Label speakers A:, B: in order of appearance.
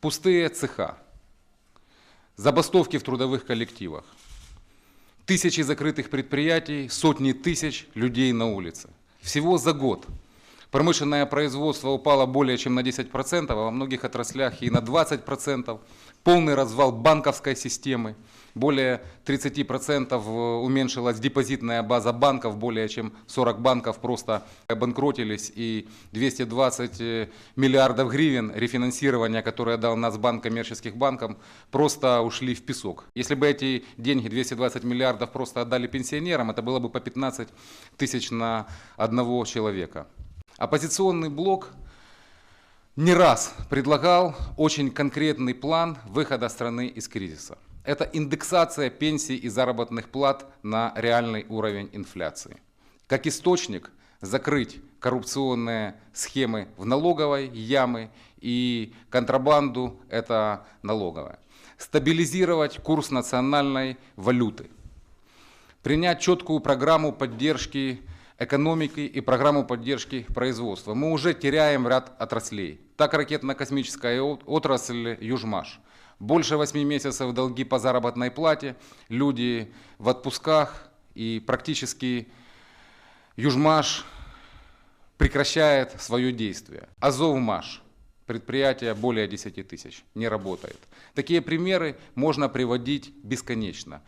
A: Пустые цеха, забастовки в трудовых коллективах, тысячи закрытых предприятий, сотни тысяч людей на улице. Всего за год промышленное производство упало более чем на 10%, а во многих отраслях и на 20%. Полный развал банковской системы. Более 30% уменьшилась депозитная база банков, более чем 40 банков просто обанкротились, и 220 миллиардов гривен рефинансирования, которое дал Нацбанк коммерческих банкам, просто ушли в песок. Если бы эти деньги, 220 миллиардов, просто отдали пенсионерам, это было бы по 15 тысяч на одного человека. Оппозиционный блок не раз предлагал очень конкретный план выхода страны из кризиса. Это индексация пенсий и заработных плат на реальный уровень инфляции. Как источник закрыть коррупционные схемы в налоговой ямы и контрабанду – это налоговая. Стабилизировать курс национальной валюты. Принять четкую программу поддержки экономики и программу поддержки производства. Мы уже теряем ряд отраслей. Так ракетно-космическая отрасль «Южмаш». Больше 8 месяцев долги по заработной плате, люди в отпусках и практически «Южмаш» прекращает свое действие. «Азовмаш» предприятие более 10 тысяч не работает. Такие примеры можно приводить бесконечно.